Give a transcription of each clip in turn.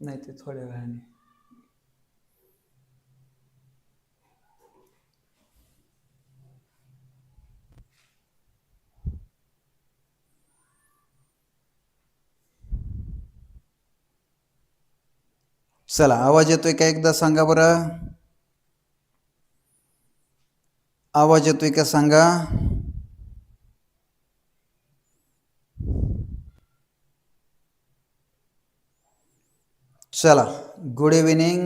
नाही ते थोड्या वेळाने. चला आवाज येतोय का एकदा सांगा बरं? आवाज येतोय का सांगा? चला गुड इव्हिनिंग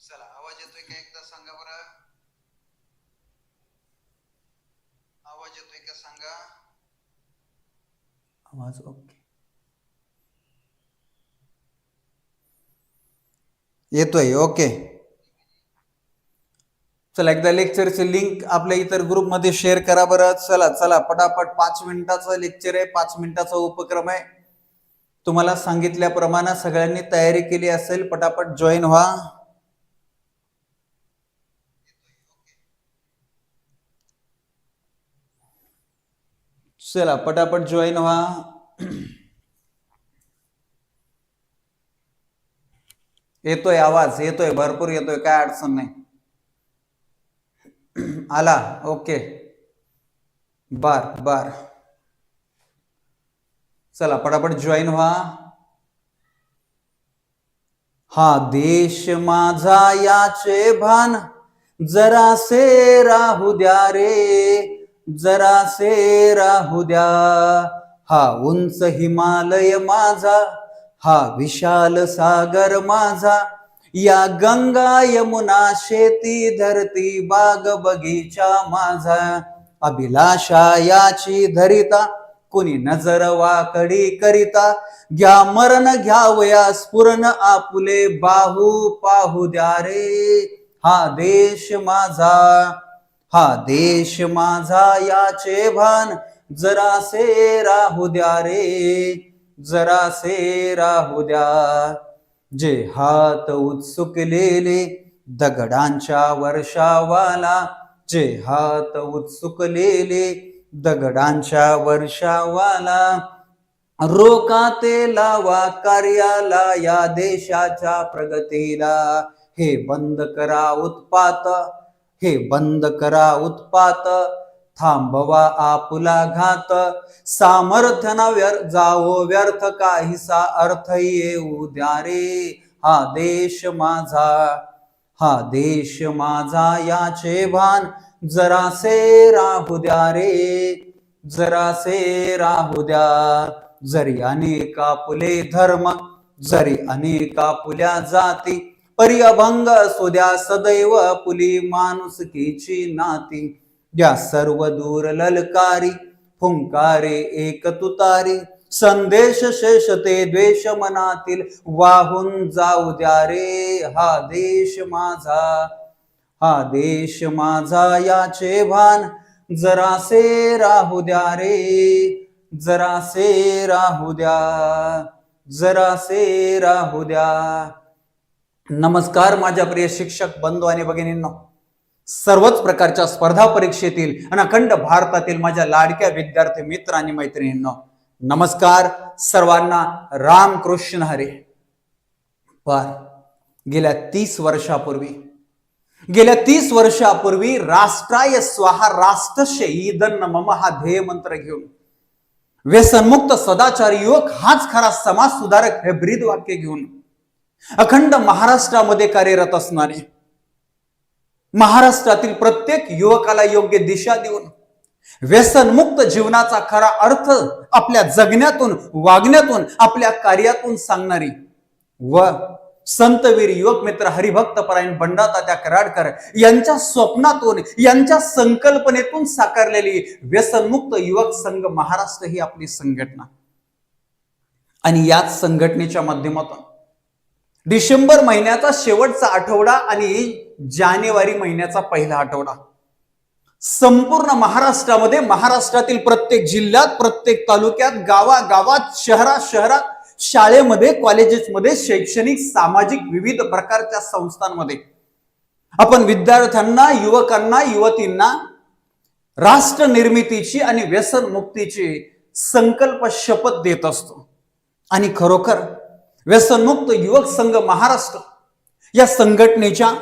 चला आवाज येतोय का एकदा सांगा बरं? आवाज येतोय का सांगा? आवाज ओके येतोय ओके चला एकदा लेक्चरची लिंक आपल्या इतर ग्रुपमध्ये शेअर करा बरं. चला चला पटापट पाच मिनिटाचं लेक्चर आहे पाच मिनिटाचा उपक्रम आहे. तुम्हाला सांगितल्याप्रमाणे सगळ्यांनी तयारी केली असेल पटापट जॉईन व्हा. चला पटापट जॉईन व्हा. येतोय आवाज येतोय भरपूर येतोय काय अडचण नाही. आला ओके. बर बर. चला पटापट जॉईन व्हा. हा देश माझा याचे भान जरासे राहू द्या रे जरासे राहू द्या. हा उंच हिमालय माझा हा विशाल सागर माझा या गंगा यमुना शेती धरती बाग बगीचा माझा अभिलाषा याची धरिता कोणी नजर वाकडी करिता घ्या मरण घ्यावया स्फुरण आपुले बाहू पाहू द्या रे. हा देश माझा हा देश माझा याचे भान जरासे राहू द्या रे. जरासे राहू द्या. जे हात उत्सुकलेले दगडांच्या वर्षावाला जे हात उत्सुकलेले दगडांच्या वर्षावाला. रोका ते लावा कार्याला या देशाच्या प्रगतीला. हे बंद करा उत्पात हे बंद करा उत्पात. थांबवा आपुला घात. सामर्थ्य न व्यर जावो व्यर्थ काहीसा अर्थ येऊ द्या रे. हा देश माझा हा देश माझा याचे भान. जरासे राहू द्या रे जरासे राहू द्या. जरी अनेक आपुले धर्म जरी अनेक आपुल्या जाती परी अभंग सुद्या सदैव पुली माणुसकीची नाती. या सर्व दूर ललकारी फुंकारे एक तुतारी संदेश शेष ते द्वेष मनातील वाहून जाऊ द्या रे हा देश माझा. हा देश माझा याचे भान. जरासे राहू द्या रे जरासे राहू द्या जरासे राहू द्या. नमस्कार माझ्या प्रिय शिक्षक बंधू आणि भगिनींनो. सर्वच प्रकारच्या स्पर्धा परीक्षेतील आणि अखंड भारतातील माझ्या लाडक्या विद्यार्थी मित्र आणि मैत्रिणींनो नमस्कार सर्वांना. रामकृष्ण हरे. पर गेल्या तीस वर्षापूर्वी गेल्या तीस वर्षापूर्वी राष्ट्राय स्वाहा राष्ट्रशे ईदन मम हा ध्येय मंत्र घेऊन. व्यसनमुक्त सदाचारी युवक हाच खरा समाज सुधारक हे ब्रीद वाक्य घेऊन. अखंड महाराष्ट्रामध्ये कार्यरत असणारे. महाराष्ट्रातील प्रत्येक युवकाला योग्य दिशा देऊन व्यसनमुक्त जीवनाचा खरा अर्थ आपल्या जगण्यातून वागण्यातून आपल्या कार्यातून सांगणारी व संतवीर युवक मित्र हरिभक्त परायण बंडातात्या कराडकर यांच्या स्वप्नातून यांच्या संकल्पनेतून साकारलेली व्यसनमुक्त युवक संघ महाराष्ट्र ही आपली संघटना. आणि याच संघटनेच्या माध्यमातून डिसेंबर महिन्याचा शेवटचा आठवडा आणि जानेवारी महिन्याचा पहिला आठवडा. संपूर्ण महाराष्ट्रामध्ये महाराष्ट्रातील प्रत्येक जिल्ह्यात प्रत्येक तालुक्यात गावागावात शहरात शहरात शाळेमध्ये कॉलेजेसमध्ये शैक्षणिक सामाजिक विविध प्रकारच्या संस्थांमध्ये. आपण विद्यार्थ्यांना युवकांना युवतींना राष्ट्र निर्मितीची आणि व्यसन मुक्तीची संकल्प शपथ देत असतो. आणि खरोखर व्यसनमुक्त युवक संघ महाराष्ट्र या संघटनेच्या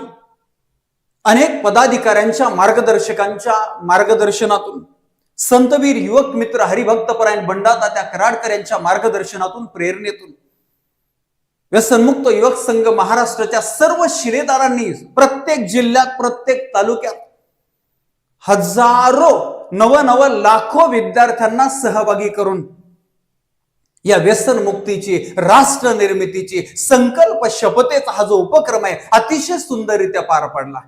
अनेक पदाधिकाऱ्यांच्या मार्गदर्शकांच्या मार्गदर्शनातून संतवीर युवक मित्र हरिभक्तपरायण बंडातात्या कराडकर यांच्या मार्गदर्शनातून प्रेरणेतून. व्यसनमुक्त युवक संघ महाराष्ट्राच्या सर्व शिलेदारांनी प्रत्येक जिल्ह्यात प्रत्येक तालुक्यात हजारो नव नव लाखो विद्यार्थ्यांना सहभागी करून या व्यसन मुक्तीची राष्ट्र निर्मितीची संकल्प शपथेचा हा जो उपक्रम आहे अतिशय सुंदररित्या पार पडला.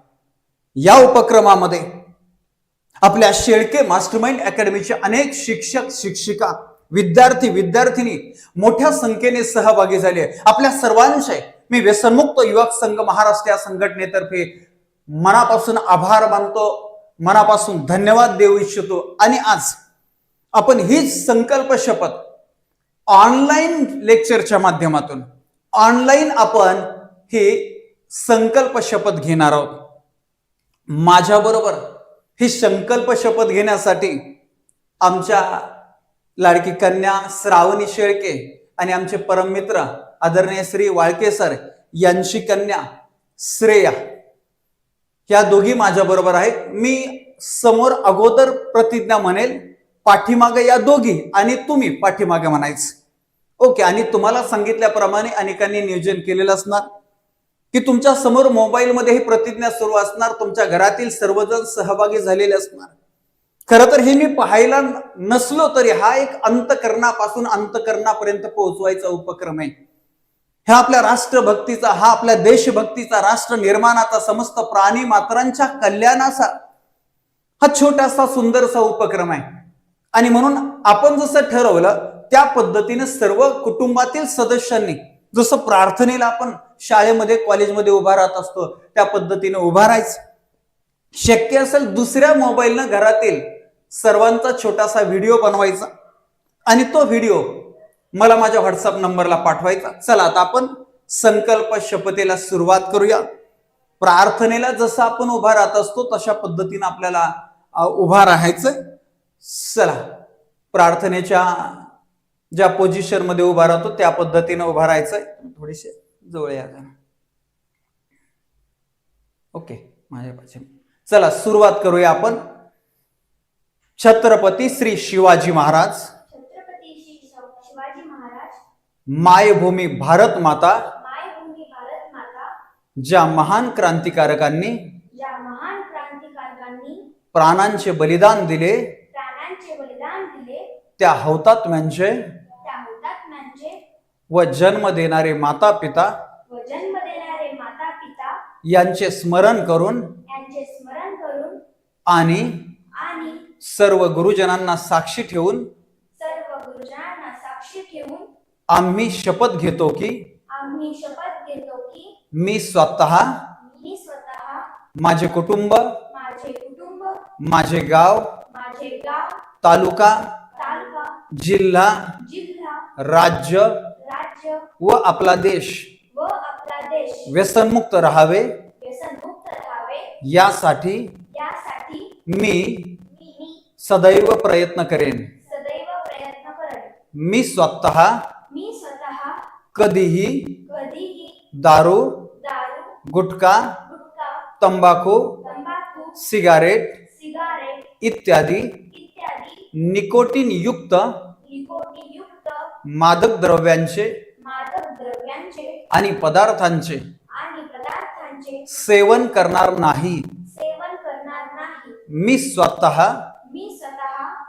या उपक्रमामध्ये आपल्या शेळके मास्टरमाइंड अकॅडमीचे अनेक शिक्षक शिक्षिका विद्यार्थी विद्यार्थिनी मोठ्या संख्येने सहभागी झाले. आपल्या सर्वांचे मी व्यसनमुक्त युवक संघ महाराष्ट्र या संघटनेतर्फे मनापासून आभार मानतो मनापासून धन्यवाद देऊ इच्छितो. आणि आज आपण हीच संकल्प शपथ ऑनलाईन लेक्चरच्या माध्यमातून ऑनलाईन आपण ही संकल्प शपथ घेणार आहोत. माझ्याबरोबर ही संकल्प शपथ घेण्यासाठी आमच्या लाडकी कन्या श्रावणी शेळके आणि आमचे परममित्र आदरणीय श्री वाळके सर यांची कन्या श्रेया या दोघी माझ्या बरोबर आहेत. मी समोर अगोदर प्रतिज्ञा म्हणेल पाठीमागे या दोघी आणि तुम्ही पाठीमागे म्हणायचं. ओके आणि तुम्हाला सांगितल्याप्रमाणे अनेकांनी नियोजन केलेलं असणार. की तुमच्यासमोर मोबाईलमध्ये ही प्रतिज्ञा सुरू असणार तुमच्या घरातील सर्वजण सहभागी झालेले असणार. खरं तर हे मी पाहायला नसलो तरी हा एक अंतकरणापासून अंतकरणापर्यंत पोहोचवायचा उपक्रम आहे. ह्या आपल्या राष्ट्रभक्तीचा हा आपल्या देशभक्तीचा राष्ट्र निर्माणाचा समस्त प्राणी मात्रांच्या कल्याणाचा हा छोटासा सुंदरसा उपक्रम आहे. आणि म्हणून आपण जसं ठरवलं त्या पद्धतीने सर्व कुटुंबातील सदस्यांनी जसं प्रार्थनेला आपण शाळेमध्ये कॉलेजमध्ये उभा राहत असतो त्या पद्धतीने उभा राहायचं. शक्य असेल दुसऱ्या मोबाईलनं घरातील सर्वांचा छोटासा व्हिडिओ बनवायचा आणि तो व्हिडिओ मला माझ्या व्हॉट्सअप नंबरला पाठवायचा. चला आता आपण संकल्प शपथेला सुरुवात करूया. प्रार्थनेला जसं आपण उभा राहत असतो तशा पद्धतीनं आपल्याला उभा राहायचं चला प्रार्थनेच्या ज्या पोझिशनमध्ये उभा राहतो त्या पद्धतीने उभा राहायचंय. थोडीशी जवळ या. ओके माझ्या पाशी चला सुरुवात करूया आपण. छत्रपती श्री शिवाजी महाराज. छत्रपती श्री शिव- शिवाजी महाराज. मायभूमी भारत माता. मायभूमी भारत माता. ज्या महान क्रांतिकारकांनी प्राणांचे बलिदान दिले. त्या हौतात्म्यांचे त्या हुतात्म्यांचे व जन्म देणारे माता पिता व जन्म देणारे माता पिता यांचे स्मरण करून यांचे स्मरण करून आणि आणि सर्व गुरुजनांना साक्षी ठेवून सर्व गुरुजनांना साक्षी ठेवून आम्ही शपथ घेतो की आम्ही शपथ घेतो की मी स्वतः मी स्वतः माझे कुटुंब माझे कुटुंब माझे गाव माझे गाव तालुका तालुका जिल्हा जिल्हा राज्य राज्य व आपला देश व आपला देश व्यसनमुक्त राहावे व्यसनमुक्त राहावे. यासाठी यासाठी मी मी सदैव प्रयत्न करेन. सदैव प्रयत्न करेन. मी स्वतः मी स्वतः कधीही कधीही दारू दारू गुटखा गुटखा तंबाखू तंबाखू सिगारेट सिगारेट इत्यादी इत्यादी निकोटीन युक्त मादक द्रव्यांचे आणि पदार्थांचे सेवन करणार नाही. मी स्वतः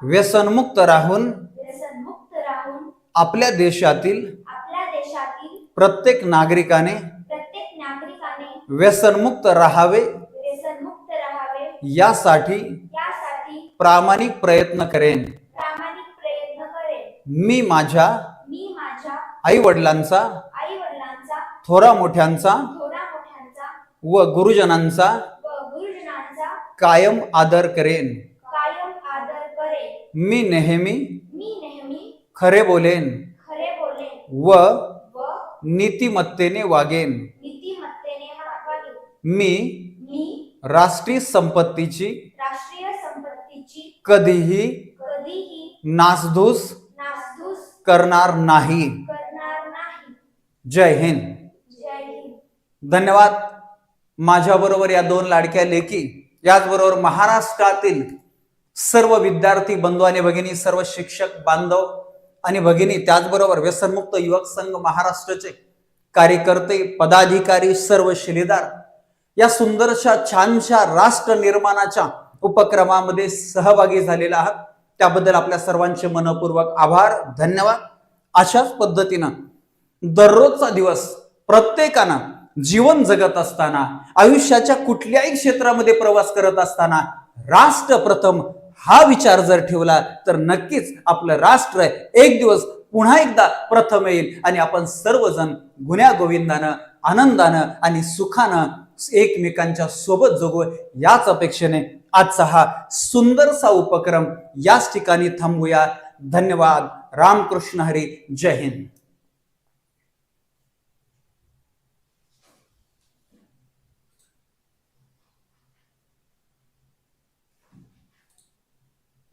व्यसनमुक्त राहून आपल्या देशातील प्रत्येक नागरिकाने व्यसनमुक्त राहावे यासाठी प्रामाणिक प्रयत्न करेन. मी माझ्या आई वडिलांचा थोरा मोठ्यांचा व गुरुजनांचा कायम आदर करेन. मी नेहमी खरे बोलेन व नीतिमत्तेने वागेन. मी राष्ट्रीय संपत्तीची कधीही नासधूस करणार नाही. जय हिंद. धन्यवाद. माझ्याबरोबर या दोन लाडक्या लेखी याचबरोबर महाराष्ट्रातील सर्व विद्यार्थी बंधू आणि भगिनी सर्व शिक्षक बांधव आणि भगिनी त्याचबरोबर व्यसनमुक्त युवक संघ महाराष्ट्राचे कार्यकर्ते पदाधिकारी सर्व शिलेदार या सुंदरशा छानशा राष्ट्र निर्माणाच्या उपक्रमामध्ये सहभागी झालेला आहात. त्याबद्दल आपल्या सर्वांचे मनपूर्वक आभार धन्यवाद. अशाच पद्धतीनं दररोजचा दिवस प्रत्येकानं जीवन जगत असताना आयुष्याच्या कुठल्याही क्षेत्रामध्ये प्रवास करत असताना राष्ट्र प्रथम हा विचार जर ठेवला तर नक्कीच आपलं राष्ट्र एक दिवस पुन्हा एकदा प्रथम येईल आणि आपण सर्वजण गुन्ह्या गोविंदानं आनंदानं आणि सुखानं एकमेकांच्या सोबत जगू याच अपेक्षेने आजचा हा सुंदरसा उपक्रम याच ठिकाणी थांबूया. धन्यवाद. रामकृष्ण हरी. जय हिंद.